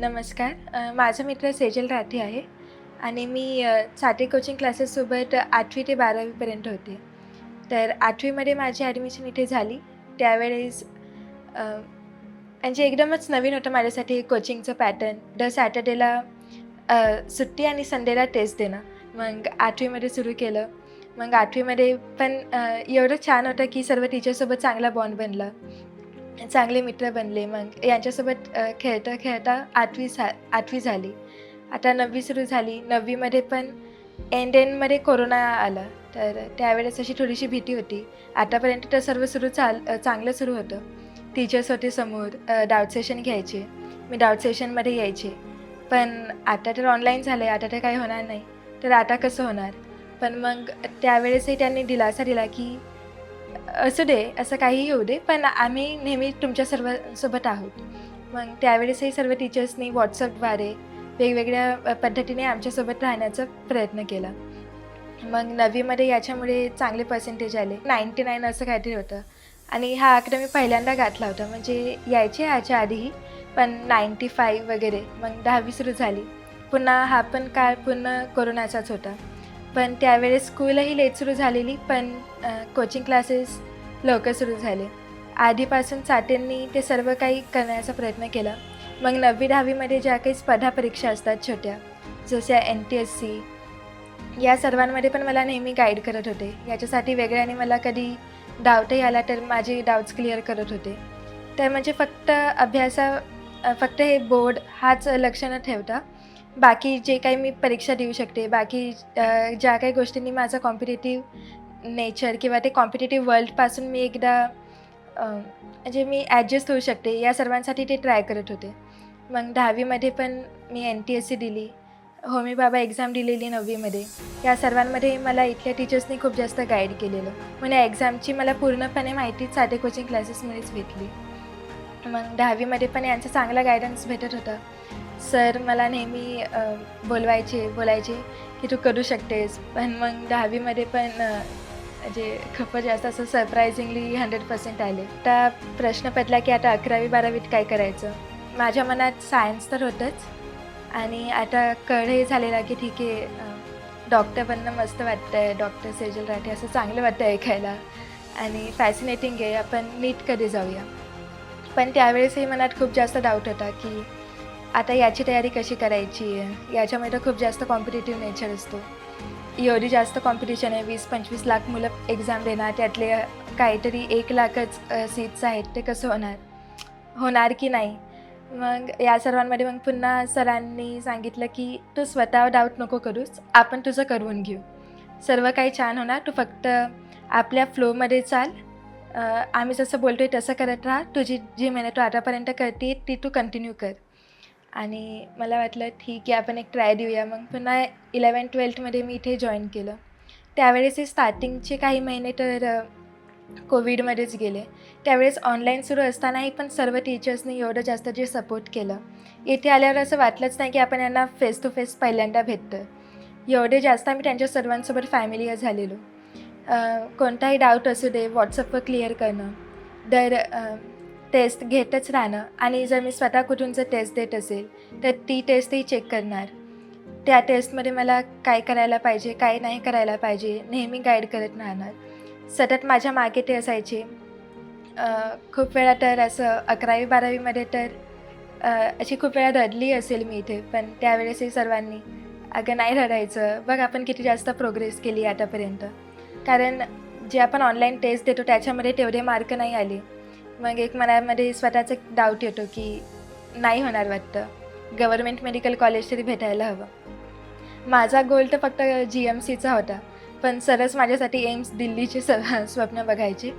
नमस्कार. माझं माझा मित्र सेजल राठी आहे आणि मी साठे कोचिंग क्लासेससोबत आठवी ते बारावीपर्यंत होते. तर आठवीमध्ये माझी ॲडमिशन इथे झाली. त्यावेळेस म्हणजे एकदमच नवीन होतं माझ्यासाठी कोचिंगचं पॅटर्न दर सॅटर्डेला सुट्टी आणि संडेला टेस्ट देणं. मग आठवीमध्ये सुरू केलं. मग आठवीमध्ये पण एवढं छान होतं की सर्व टीचरसोबत चांगला बॉन्ड बनला. चांगले मित्र बनले. मग यांच्यासोबत खेळता खेळता आठवी झा आठवी झाली. आता नववी सुरू झाली. नववीमध्ये पण एंड एंडमध्ये कोरोना आला. तर त्यावेळेस अशी थोडीशी भीती होती. आतापर्यंत तर सर्व सुरू चाल चांगलं सुरू होतं. टीचर्स होते समोर डाऊट सेशन घ्यायचे. मी डाऊट सेशनमध्ये यायचे. पण आता तर ऑनलाईन झालं आहे आता तर काही होणार नाही. तर आता कसं होणार? पण मग त्यावेळेसही त्यांनी दिलासा दिला की असू दे असं काहीही होऊ दे पण आम्ही नेहमी तुमच्या सर्वांसोबत आहोत. मग त्यावेळेसही सर्व टीचर्सनी व्हॉट्सअपद्वारे वेगवेगळ्या पद्धतीने आमच्यासोबत राहण्याचा प्रयत्न केला. मग नववीमध्ये याच्यामुळे चांगले पर्सेंटेज आले. नाईंटी नाईन असं काहीतरी होतं. आणि हा आकडा मी पहिल्यांदा घातला होता. म्हणजे यायचे याच्या आधीही पण नाईंटी फाईव्ह वगैरे मग दहावी सुरू झाली. पुन्हा हा पण काळ पूर्ण कोरोनाचाच होता. पण त्यावेळेस स्कूलही लेट सुरू झालेली पण कोचिंग क्लासेस लवकर सुरू झाले. आधीपासून चाटेंनी ते सर्व काही करण्याचा प्रयत्न केला. मग नववी दहावीमध्ये ज्या काही स्पर्धा परीक्षा असतात छोट्या जशा एन टी एस सी या सर्वांमध्ये पण मला नेहमी गाईड करत होते. याच्यासाठी वेगळ्याने मला कधी डाऊटही आला तर माझे डाऊट्स क्लिअर करत होते. तर म्हणजे फक्त अभ्यासा फक्त हे बोर्ड हाच लक्ष न ठेवता बाकी जे काही मी परीक्षा देऊ शकते बाकी ज्या काही गोष्टींनी माझा कॉम्पिटेटिव्ह नेचर किंवा ते कॉम्पिटेटिव्ह वर्ल्डपासून मी एकदा म्हणजे मी ॲडजस्ट होऊ शकते या सर्वांसाठी ते ट्राय करत होते. मग दहावीमध्ये पण मी एन टी एस सी दिली. होमी बाबा एक्झाम दिलेली नववीमध्ये. या सर्वांमध्ये मला इथल्या टीचर्सनी खूप जास्त गाईड केलेलं. म्हणजे या एक्झामची मला पूर्णपणे माहिती साधे कोचिंग क्लासेसमध्येच भेटली. मग दहावीमध्ये पण यांचा चांगला गायडन्स भेटत होता. सर मला नेहमी बोलवायचे बोलायचे की तू करू शकतेस. पण मग दहावीमध्ये पण जे खूप जास्त असं सरप्रायझिंगली हंड्रेड पर्सेंट आले. आता प्रश्न पडला की आता अकरावी बारावीत काय करायचं? माझ्या मनात सायन्स तर होतंच. आणि आता कळही झालेला की ठीक आहे डॉक्टर बनणं मस्त वाटतं आहे डॉक्टर सेजल राठे असं चांगलं वाटतं ऐकायला. आणि फॅसिनेटिंग आहे. आपण नीट कधी जाऊया? पण त्यावेळेसही मनात खूप जास्त डाऊट होता की आता याची तयारी कशी करायची? आहे याच्यामध्ये तर खूप जास्त कॉम्पिटेटिव्ह नेचर असतो. एवढी जास्त कॉम्पिटिशन आहे वीस पंचवीस लाख मुलं एक्झाम देणार त्यातले काहीतरी एक लाखच सीट्स आहेत ते कसं होणार? होणार की नाही? मग या सर्वांमध्ये मग पुन्हा सरांनी सांगितलं की तू स्वतः डाऊट नको करूस आपण तुझं करून घेऊ. सर्व काही छान होणार तू फक्त आपल्या फ्लोमध्ये चाल आम्ही जसं बोलतो आहे तसं करत राहा. तुझी जी मेहनत तू आतापर्यंत करते ती तू कंटिन्यू कर. आणि मला वाटलं ठीक आहे आपण एक ट्राय देऊया. मग पुन्हा इलेवन ट्वेल्थमध्ये मी इथे जॉईन केलं. त्यावेळेस हे स्टार्टिंगचे काही महिने तर कोविडमध्येच गेले. त्यावेळेस ऑनलाईन सुरू असतानाही पण सर्व टीचर्सनी एवढं जास्त जे सपोर्ट केलं. इथे आल्यावर असं वाटलंच नाही की आपण यांना फेस टू फेस पहिल्यांदा भेटतं एवढे जास्त आम्ही त्यांच्या सर्वांसोबत फॅमिली झालेलो. कोणताही डाऊट असू दे व्हॉट्सअपवर क्लिअर करणं दर टेस्ट घेतच राहणं आणि जर मी स्वतः कुठून जर टेस्ट देत असेल तर ती टेस्टही चेक करणार. त्या टेस्टमध्ये मला काय करायला पाहिजे काय नाही करायला पाहिजे नेहमी गाईड करत राहणार. सतत माझ्या मागे ते असायचे. खूप वेळा तर असं अकरावी बारावीमध्ये तर अशी खूप वेळा रडली असेल मी इथे पण त्यावेळेसही सर्वांनी अगं नाही रडायचं बघ आपण किती जास्त प्रोग्रेस केली आतापर्यंत. कारण जे आपण ऑनलाईन टेस्ट देतो त्याच्यामध्ये तेवढे मार्क नाही आले. मग एक मनामध्ये स्वतःचा एक डाऊट येतो की नाही होणार वाटतं. गव्हर्मेंट मेडिकल कॉलेज तरी भेटायला हवं. माझा गोल तर फक्त जी एम सीचा होता. पण सरच माझ्यासाठी एम्स दिल्लीचे स स्वप्न बघायचे.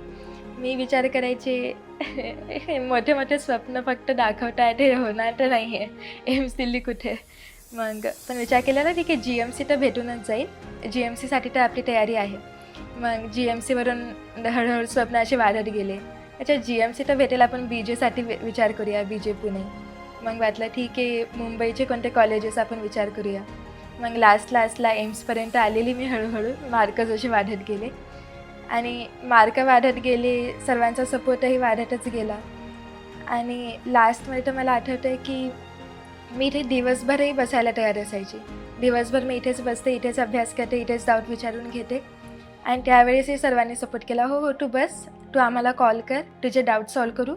मी विचार करायचे मोठे मोठे स्वप्न फक्त दाखवता ते होणार तर नाही आहे एम्स दिल्ली कुठे? मग पण विचार केला ना ठीक आहे जी एम सी तर भेटूनच जाईल. जी एम सीसाठी तर आपली तयारी आहे. मग जी एम सीवरून हळूहळू स्वप्न असे वाढत गेले. अच्छा जी एम सी तर भेटेल आपण बी जेसाठी विचार करूया बी जे पुणे. मग वाटलं ठीक आहे मुंबईचे कोणते कॉलेजेस आपण विचार करूया. मग लास्ट लास्टला एम्सपर्यंत आलेली मी हळूहळू मार्क जसे वाढत गेले. आणि मार्क वाढत गेले सर्वांचा सपोर्टही वाढतच गेला. आणि लास्टमध्ये तर मला आठवतं आहे की मी इथे दिवसभरही बसायला तयार असायची. दिवसभर मी इथेच बसते इथेच अभ्यास करते इथेच डाऊट विचारून घेते. आणि त्यावेळेसही सर्वांनी सपोर्ट केला. हो हो तू बस. तू आम्हाला कॉल कर. तुझे डाऊट सॉल्व करू.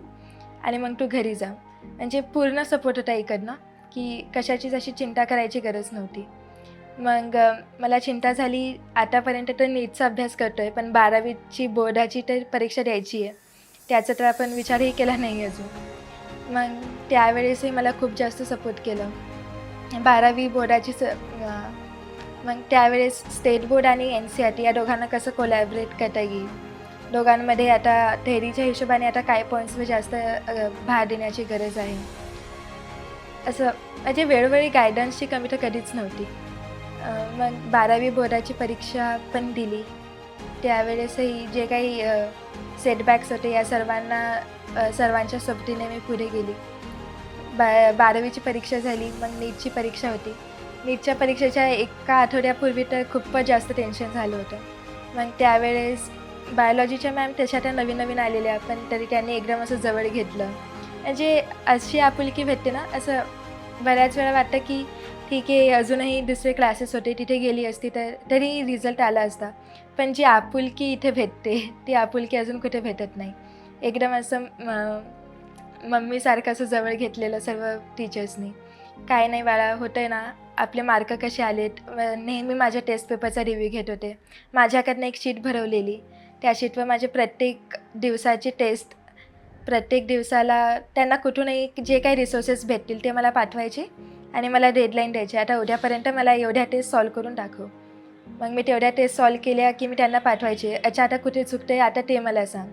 आणि मग तू घरी जा. म्हणजे पूर्ण सपोर्ट होता इकडनं की कशाचीच अशी चिंता करायची गरज नव्हती. मग मला चिंता झाली. आतापर्यंत तर नीटचा अभ्यास करतो आहे पण बारावीची बोर्डाची तर परीक्षा द्यायची आहे. त्याचा तर आपण विचारही केला नाही अजून. मग त्यावेळेसही मला खूप जास्त सपोर्ट केलं. बारावी बोर्डाची स मग त्यावेळेस स्टेट बोर्ड आणि एन सी आर टी या दोघांना कसं कोलॅबरेट करता येईल? दोघांमध्ये आता थेरीच्या हिशोबाने आता काय पॉईंट्सवर जास्त भार देण्याची गरज आहे? असं म्हणजे वेळोवेळी गायडन्सची कमी तर कधीच नव्हती. मग बारावी बोर्डाची परीक्षा पण दिली. त्यावेळेसही जे काही सेटबॅक्स होते या सर्वांना सर्वांच्या सोबतीने मी पुढे गेली. बा बारावीची परीक्षा झाली मग नीटची परीक्षा होती. नीटच्या परीक्षेच्या एका आठवड्यापूर्वी तर खूपच जास्त टेन्शन झालं होतं. मग त्यावेळेस बायोलॉजीच्या मॅम तशा त्या नवीन नवीन आलेल्या पण तरी त्यांनी एकदम असं जवळ घेतलं. म्हणजे अशी आपुलकी भेटते ना असं बऱ्याच वेळा वाटतं की ठीक आहे अजूनही दुसरे क्लासेस होते तिथे गेली असती तर तरी रिझल्ट आला असता. पण जी आपुलकी इथे भेटते ती आपुलकी अजून कुठे भेटत नाही. एकदम असं मम्मीसारखं असं जवळ घेतलेलं सर्व टीचर्सनी काय नाही बाळा होतं आहे ना. आपले मार्क कसे आलेत? व नेहमी माझ्या टेस्ट पेपरचा रिव्ह्यू घेत होते. माझ्याकडनं एक शीट भरवलेली. त्या शीटवर माझे प्रत्येक दिवसाची टेस्ट प्रत्येक दिवसाला त्यांना कुठूनही जे काही रिसोर्सेस भेटतील ते मला पाठवायचे आणि मला डेडलाईन द्यायची. आता उद्यापर्यंत मला एवढ्या टेस्ट सॉल्व करून दाखव. मग मी तेवढ्या टेस्ट सॉल्व केल्या की मी त्यांना पाठवायचे. अच्छा आता कुठे चुकतं आहे आता ते मला सांग.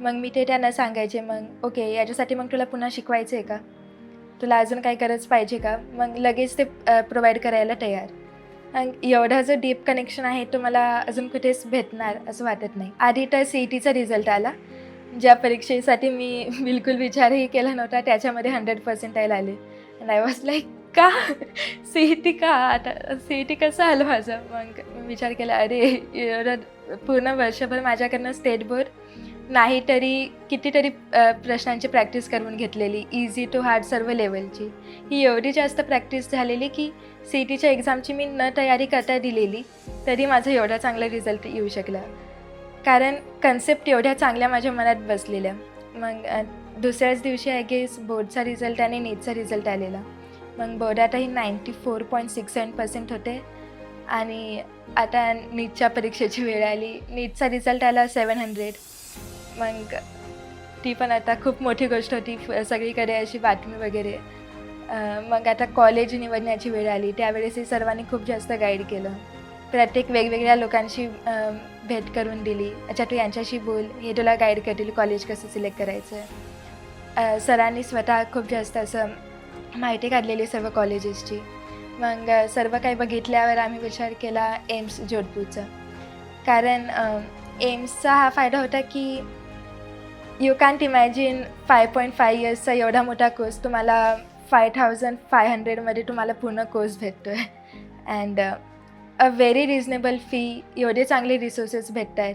मग मी ते त्यांना सांगायचे. मग ओके याच्यासाठी मग तुला पुन्हा शिकवायचं आहे का? तुला अजून काय गरज पाहिजे का? मग लगेच ते प्रोव्हाइड करायला तयार. आणि एवढा जो डीप कनेक्शन आहे तो मला अजून कुठेच भेटणार असं वाटत नाही. आधी तर सी ई टीचा रिझल्ट आला. ज्या परीक्षेसाठी मी बिलकुल विचारही केला नव्हता त्याच्यामध्ये हंड्रेड पर्सेंटाईल आले. अँड आय वॉज लाईक का? सी ई टी का? आता सी ई टी कसं आलं माझं? मग विचार केला अरे एवढं पूर्ण वर्षभर माझ्याकडनं स्टेट बोर्ड नाही तरी कितीतरी प्रश्नांची प्रॅक्टिस करून घेतलेली इझी टू हार्ड सर्व लेवलची ही एवढी जास्त प्रॅक्टिस झालेली की सी टीच्या एक्झामची मी न तयारी करता दिलेली तरी माझा एवढा चांगला रिझल्ट येऊ शकला. कारण कन्सेप्ट एवढ्या चांगल्या माझ्या मनात बसलेल्या. मग दुसऱ्याच दिवशी आय गेस बोर्डचा रिझल्ट आणि नीटचा रिझल्ट आलेला. मग बोर्डातही ninety four point six seven percent होते. आणि आता नीटच्या परीक्षेची वेळ आली. नीटचा रिझल्ट आला सेवन हंड्रेड मग ती पण आता खूप मोठी गोष्ट होती. सगळीकडे अशी बातमी वगैरे. मग आता कॉलेज निवडण्याची वेळ आली. त्यावेळेसही सर्वांनी खूप जास्त गाईड केलं. प्रत्येक वेगवेगळ्या लोकांशी भेट करून दिली. अच्छा तू यांच्याशी बोल. हे तुला गाईड करतील कॉलेज कसं सिलेक्ट करायचं. सरांनी स्वतः खूप जास्त असं माहिती काढलेली सर्व कॉलेजेसची मग सर्व काही बघितल्यावर आम्ही विचार केला एम्स जोधपूरचा. कारण एम्सचा हा फायदा होता की you can't imagine five point five इयर्सचा एवढा मोठा कोर्स तुम्हाला फाय थाउजंड फाय हंड्रेडमध्ये तुम्हाला पूर्ण कोर्स भेटतो आहे and a very reasonable fee एवढे चांगले रिसोर्सेस भेटत आहेत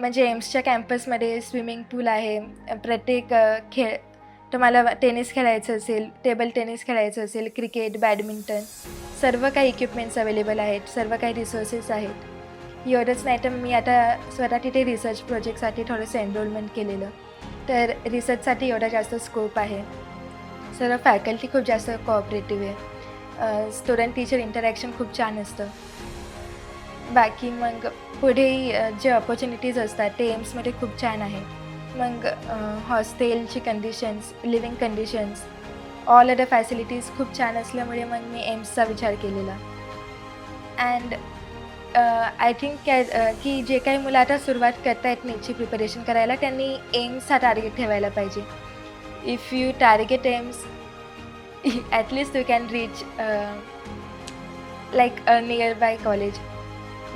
म्हणजे एम्सच्या कॅम्पसमध्ये स्विमिंग पूल आहे. प्रत्येक uh, खेळ तुम्हाला टेनिस खेळायचं असेल टेबल टेनिस खेळायचं असेल क्रिकेट बॅडमिंटन सर्व काही इक्विपमेंट्स अवेलेबल आहेत सर्व काही रिसोर्सेस आहेत. एवढंच नाही तर मी आता स्वतः तिथे रिसर्च प्रोजेक्टसाठी थोडंसं एनरोलमेंट केलेलं. तर रिसर्चसाठी एवढा जास्त स्कोप आहे. सर्व फॅकल्टी खूप जास्त कोऑपरेटिव्ह आहे. स्टुडंट टीचर इंटरॅक्शन खूप छान असतं. बाकी मग पुढे जे ऑपॉर्च्युनिटीज असतात ते एम्समध्ये खूप छान आहे. मग हॉस्टेलची conditions living conditions all other facilities खूप छान असल्यामुळे मग मी एम्सचा विचार केलेला. अँड आय थिंक काय की जे काही मुलं आता सुरुवात करतायत नीटची प्रिपरेशन करायला त्यांनी एम्स हा टार्गेट ठेवायला पाहिजे. If you target AIIMS at least you can reach like a nearby college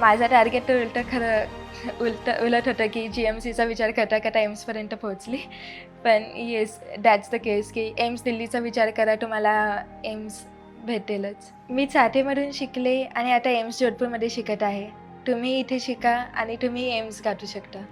माझा टार्गेट तर उलटं खरं उलट उलट होतं की जी एम सीचा विचार करता करता एम्सपर्यंत पोहोचली. पण येस दॅट्स द केस की एम्स दिल्लीचा विचार करा तुम्हाला एम्स भेटेलच. मी चाटेमधून शिकले आणि आता एम्स जोधपूरमध्ये शिकत आहे. तुम्ही इथे शिका आणि तुम्ही एम्स गाठू शकता.